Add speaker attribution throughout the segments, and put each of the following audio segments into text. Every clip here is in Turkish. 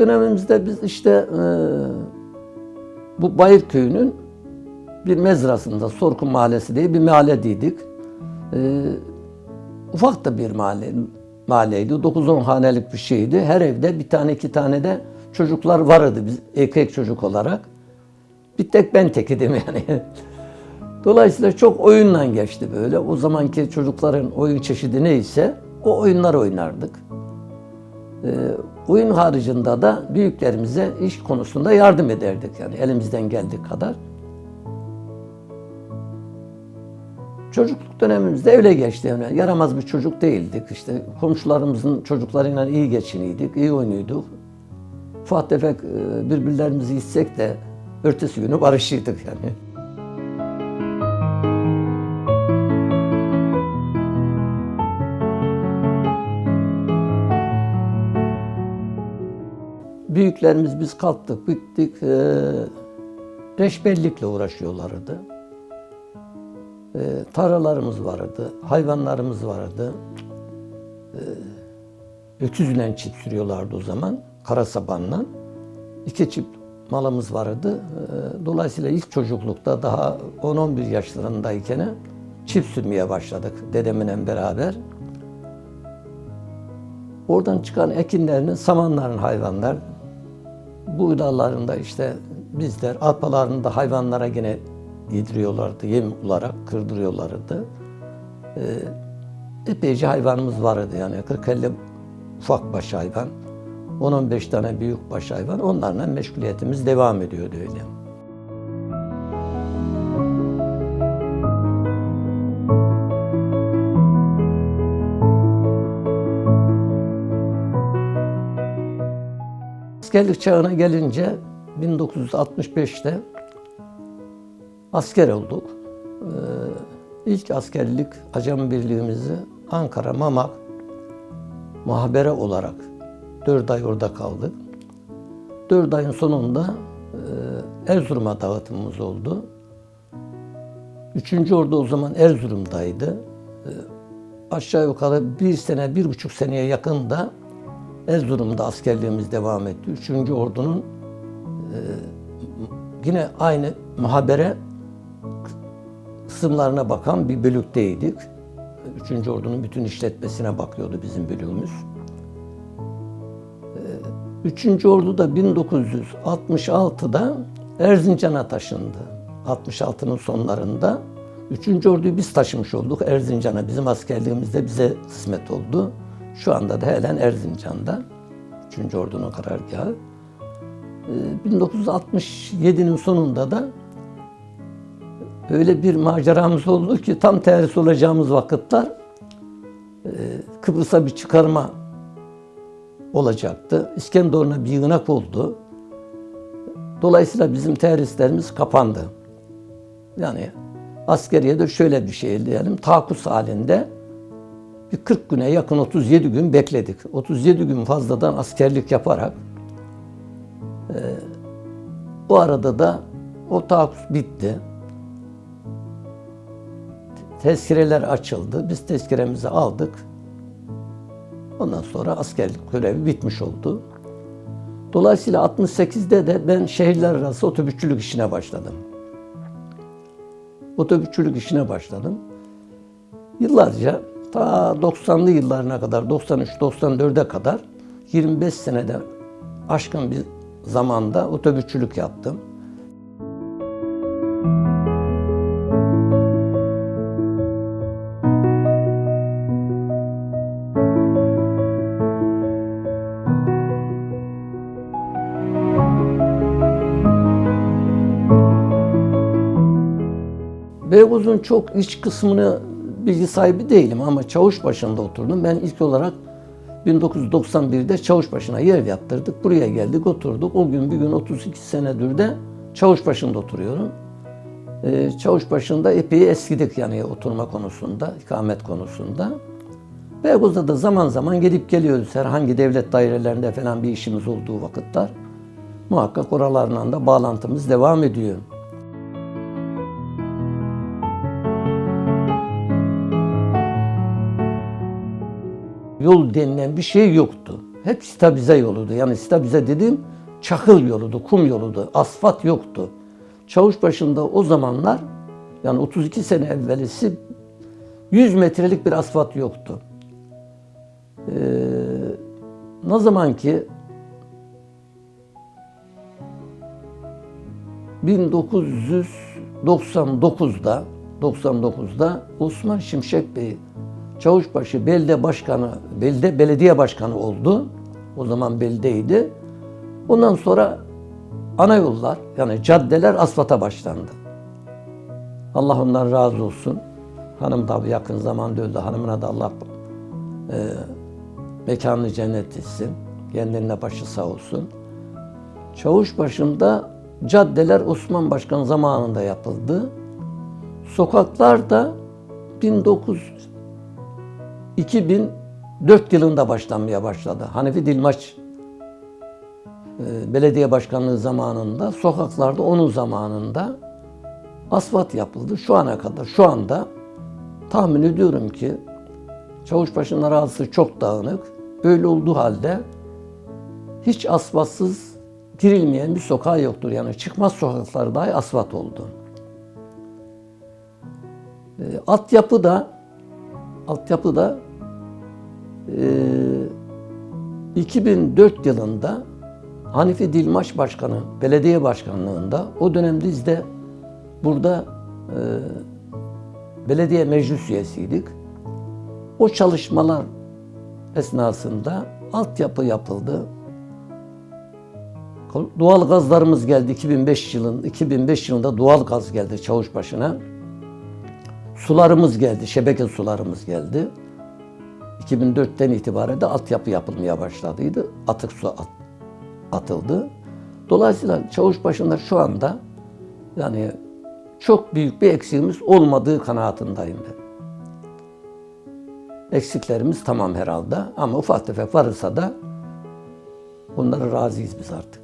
Speaker 1: dönemimizde biz işte e, bu Bayır Köyü'nün bir mezrasında Sorkun Mahallesi diye bir mahalleydik. E, ufak da bir mahalle, mahalleydi. 9-10 hanelik bir şeydi. Her evde bir tane iki tane de çocuklar vardı biz erkek çocuk olarak. Bir tek ben tekidim yani. Dolayısıyla çok oyunla geçti böyle. O zamanki çocukların oyun çeşidi neyse o oyunlar oynardık. Ee, oyun haricinde da büyüklerimize iş konusunda yardım ederdik yani elimizden geldiği kadar. Çocukluk dönemimizde öyle geçti yani yaramaz bir çocuk değildik işte komşularımızın çocuklarıyla iyi geçiniydik, iyi oynuyorduk. Ufak tefek e, birbirlerimizi hissek de ertesi günü barışıyorduk yani. Büyüklerimiz biz kalktık, bittik, e, reşbellikle uğraşıyorlardı. E, tarlalarımız vardı, hayvanlarımız vardı. E, öküzle çift sürüyorlardı o zaman, kara sabanla. İki çift malımız vardı. E, dolayısıyla ilk çocuklukta daha 10-11 yaşlarındayken çift sürmeye başladık dedemle beraber. Oradan çıkan ekinlerinin, samanların hayvanlar, buğdaylarında işte bizler, arpalarını da hayvanlara yine yediriyorlardı, yem olarak kırdırıyorlardı. Ee, epeyce hayvanımız vardı yani 40-50 ufak baş hayvan, 10-15 tane büyük baş hayvan. Onlarla meşguliyetimiz devam ediyordu öyle. Askerlik çağına gelince 1965'te asker olduk. Ee, ilk askerlik Acem Birliğimizi Ankara Mamak muhabere olarak 4 ay orada kaldık. 4 ayın sonunda e, Erzurum'a dağıtımımız oldu. Üçüncü ordu o zaman Erzurum'daydı. E, aşağı yukarı bir sene, bir buçuk seneye yakın da Erzurum'da askerliğimiz devam etti. Üçüncü ordunun e, yine aynı muhabere kısımlarına bakan bir bölükteydik. Üçüncü ordunun bütün işletmesine bakıyordu bizim bölüğümüz. E, Üçüncü ordu da 1966'da Erzincan'a taşındı. 66'nın sonlarında. Üçüncü orduyu biz taşımış olduk Erzincan'a. Bizim askerliğimizde bize kısmet oldu. Şu anda da halen Erzincan'da. 3. Ordu'nun karargahı. Ee, 1967'nin sonunda da öyle bir maceramız oldu ki tam tersi olacağımız vakitler e, Kıbrıs'a bir çıkarma olacaktı. İskenderun'a bir yığınak oldu. Dolayısıyla bizim teröristlerimiz kapandı. Yani askeriye de şöyle bir şey diyelim, takus halinde bir 40 güne yakın 37 gün bekledik. 37 gün fazladan askerlik yaparak e, o arada da o taahhüt bitti. Tezkireler açıldı. Biz tezkiremizi aldık. Ondan sonra askerlik görevi bitmiş oldu. Dolayısıyla 68'de de ben şehirler arası otobüsçülük işine başladım. Otobüsçülük işine başladım. Yıllarca ta 90'lı yıllarına kadar, 93-94'e kadar 25 senede aşkın bir zamanda otobüsçülük yaptım. Beykoz'un çok iç kısmını bilgi sahibi değilim ama çavuş başında oturdum. Ben ilk olarak 1991'de çavuş başına yer yaptırdık. Buraya geldik, oturduk. O gün bir gün 32 senedir de çavuş başında oturuyorum. Ee, çavuş başında epey eskidik yani oturma konusunda, ikamet konusunda. Beykoz'da da zaman zaman gidip geliyoruz. Herhangi devlet dairelerinde falan bir işimiz olduğu vakitler. Muhakkak oralarla da bağlantımız devam ediyor. Yol denilen bir şey yoktu. hep stabilize yoluydu. Yani stabilize dediğim çakıl yoludu, kum yoludu. Asfalt yoktu. Çavuşbaşı'nda o zamanlar yani 32 sene evvelisi 100 metrelik bir asfalt yoktu. Ee, ne zaman ki 1999'da 99'da Osman Şimşek Bey Çavuşbaşı Belde Başkanı, Belde Belediye Başkanı oldu. O zaman beldeydi. Ondan sonra ana yollar yani caddeler asfalta başlandı. Allah ondan razı olsun. Hanım da yakın zamanda öldü. Hanımına da Allah e, mekanını cennet etsin. Kendilerine başı sağ olsun. Çavuş başında caddeler Osman Başkan zamanında yapıldı. Sokaklar da 1900 2004 yılında başlanmaya başladı. Hanefi Dilmaç e, belediye başkanlığı zamanında sokaklarda onun zamanında asfalt yapıldı. Şu ana kadar şu anda tahmin ediyorum ki Çavuşbaşı'nın arazisi çok dağınık. Öyle olduğu halde hiç asfaltsız girilmeyen bir sokağı yoktur. Yani çıkmaz sokaklar dahi asfalt oldu. E, altyapı da altyapı da e, 2004 yılında Hanifi Dilmaş Başkanı belediye başkanlığında o dönemde biz de burada e, belediye meclis üyesiydik. O çalışmalar esnasında altyapı yapıldı. Doğal gazlarımız geldi 2005 yılın 2005 yılında doğal gaz geldi Çavuşbaşı'na. Sularımız geldi, şebeke sularımız geldi. 2004'ten itibaren de altyapı yapılmaya başladıydı. Atık su at, atıldı. Dolayısıyla Çavuşbaşı'nda şu anda yani çok büyük bir eksiğimiz olmadığı kanaatindeyim ben. Eksiklerimiz tamam herhalde ama ufak tefek varsa da bunlara razıyız biz artık.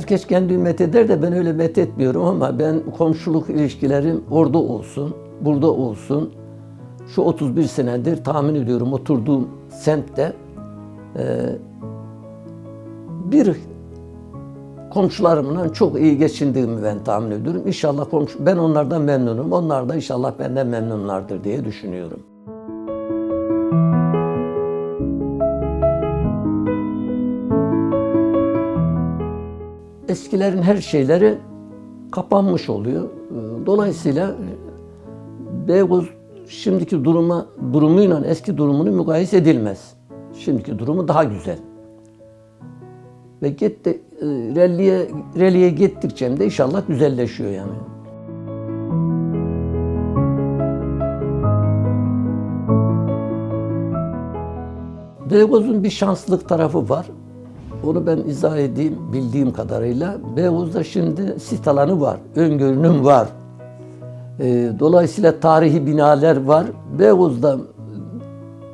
Speaker 1: Herkes kendi met eder de ben öyle met etmiyorum ama ben komşuluk ilişkilerim orada olsun, burada olsun. Şu 31 senedir tahmin ediyorum oturduğum semtte e, bir komşularımla çok iyi geçindiğimi ben tahmin ediyorum. İnşallah komşu, ben onlardan memnunum. Onlar da inşallah benden memnunlardır diye düşünüyorum. Eskilerin her şeyleri kapanmış oluyor. Dolayısıyla Beykoz şimdiki duruma durumuyla eski durumunu mukayese edilmez. Şimdiki durumu daha güzel. Ve gitti ralliye ralliye gittikçe de inşallah güzelleşiyor yani. Beykoz'un bir şanslık tarafı var. Onu ben izah edeyim bildiğim kadarıyla. Beykoz'da şimdi sit alanı var, öngörünüm var. E, dolayısıyla tarihi binalar var. Beykoz'da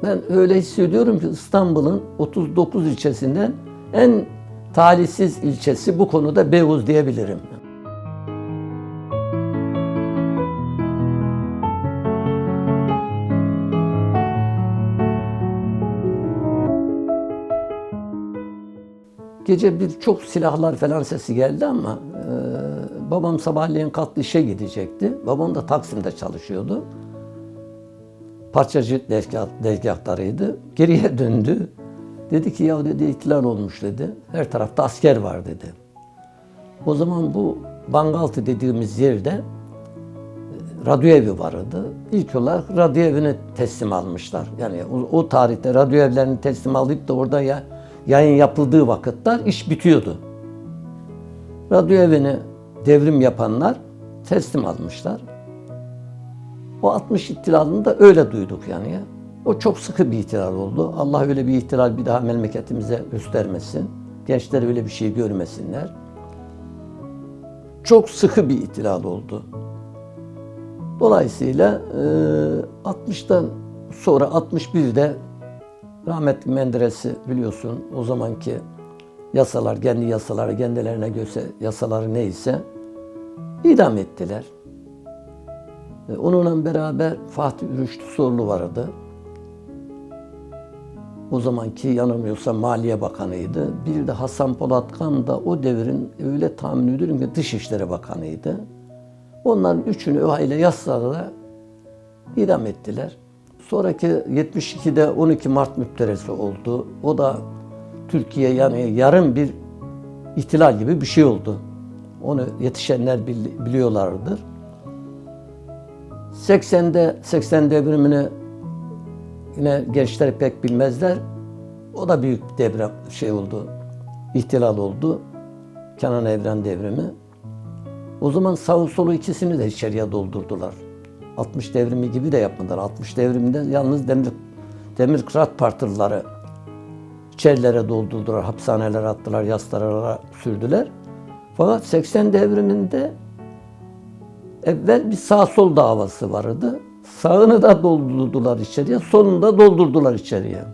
Speaker 1: ben öyle hissediyorum ki İstanbul'un 39 ilçesinden en talihsiz ilçesi bu konuda Beykoz diyebilirim. Gece bir çok silahlar falan sesi geldi ama e, babam sabahleyin kalktı işe gidecekti. Babam da Taksim'de çalışıyordu. Parçacı dergahtarıydı. Geriye döndü. Dedi ki ya dedi ihtilal olmuş dedi. Her tarafta asker var dedi. O zaman bu Bangaltı dediğimiz yerde e, radyo evi vardı. İlk olarak radyo evine teslim almışlar. Yani o, o tarihte radyo evlerini teslim alıp da orada ya yayın yapıldığı vakitler iş bitiyordu. Radyo evine devrim yapanlar teslim almışlar. O 60 ihtilalını da öyle duyduk yani ya. O çok sıkı bir ihtilal oldu. Allah öyle bir ihtilal bir daha memleketimize göstermesin. Gençler öyle bir şey görmesinler. Çok sıkı bir ihtilal oldu. Dolayısıyla 60'tan sonra 61'de rahmetli Menderes'i biliyorsun o zamanki yasalar, kendi yasaları, kendilerine göre yasaları neyse idam ettiler. E, Onunla beraber Fatih Rüştü Sorlu vardı. O zamanki yanılmıyorsam Maliye Bakanıydı. Bir de Hasan Polatkan da o devrin öyle tahmin ediyorum ki Dışişleri Bakanıydı. Onların üçünü öyle yasalarla idam ettiler. Sonraki 72'de 12 Mart müptelesi oldu. O da Türkiye yani yarım bir ihtilal gibi bir şey oldu. Onu yetişenler bil- biliyorlardır. 80'de 80 devrimini yine gençler pek bilmezler. O da büyük bir deprem şey oldu. İhtilal oldu. Kenan Evren devrimi. O zaman sağ solu ikisini de içeriye doldurdular. 60 devrimi gibi de yapmadılar. 60 devriminde yalnız demir demir kırat partilileri içerilere doldurdular, hapishanelere attılar, yaslara sürdüler. Fakat 80 devriminde evvel bir sağ sol davası vardı. Sağını da doldurdular içeriye, solunu da doldurdular içeriye.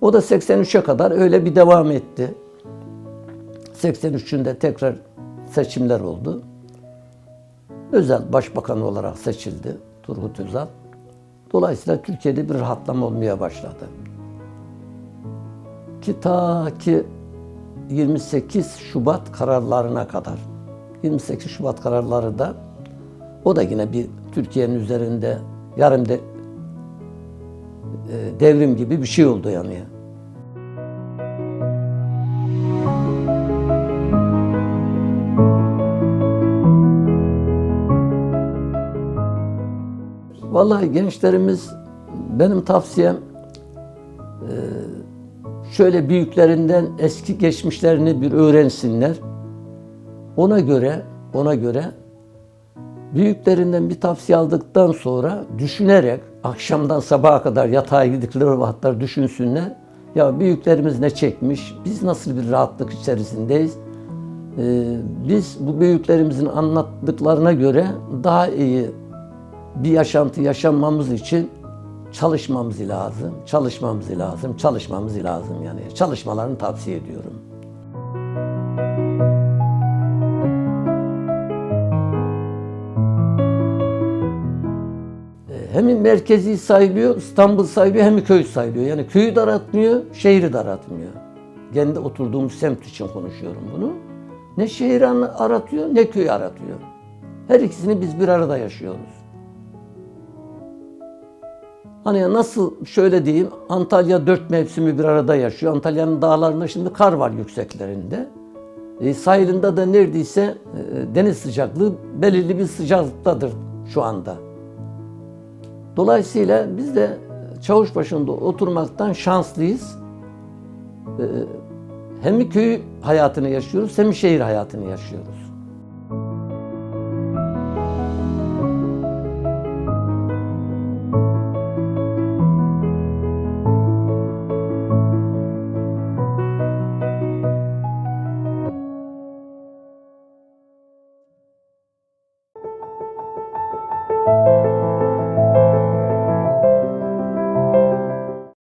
Speaker 1: O da 83'e kadar öyle bir devam etti. 83'ünde tekrar seçimler oldu. Özel başbakan olarak seçildi Turgut Özal. Dolayısıyla Türkiye'de bir rahatlama olmaya başladı. Ki ta ki 28 Şubat kararlarına kadar. 28 Şubat kararları da o da yine bir Türkiye'nin üzerinde yarım de, e, devrim gibi bir şey oldu yani. Vallahi gençlerimiz benim tavsiyem e, şöyle büyüklerinden eski geçmişlerini bir öğrensinler. Ona göre ona göre büyüklerinden bir tavsiye aldıktan sonra düşünerek akşamdan sabaha kadar yatağa gidikleri vakitler düşünsünler. Ya büyüklerimiz ne çekmiş? Biz nasıl bir rahatlık içerisindeyiz? Ee, biz bu büyüklerimizin anlattıklarına göre daha iyi bir yaşantı yaşamamız için çalışmamız lazım, çalışmamız lazım, çalışmamız lazım yani. Çalışmalarını tavsiye ediyorum. Hem merkezi sayılıyor, İstanbul sayılıyor hem köy sayılıyor. Yani köyü de aratmıyor, şehri de aratmıyor. Kendi oturduğumuz semt için konuşuyorum bunu. Ne şehri aratıyor ne köyü aratıyor. Her ikisini biz bir arada yaşıyoruz. Hani nasıl şöyle diyeyim Antalya dört mevsimi bir arada yaşıyor. Antalya'nın dağlarında şimdi kar var yükseklerinde. E, sahilinde de neredeyse e, deniz sıcaklığı belirli bir sıcaklıktadır şu anda. Dolayısıyla biz de çavuş başında oturmaktan şanslıyız. E, hem köy hayatını yaşıyoruz hem şehir hayatını yaşıyoruz.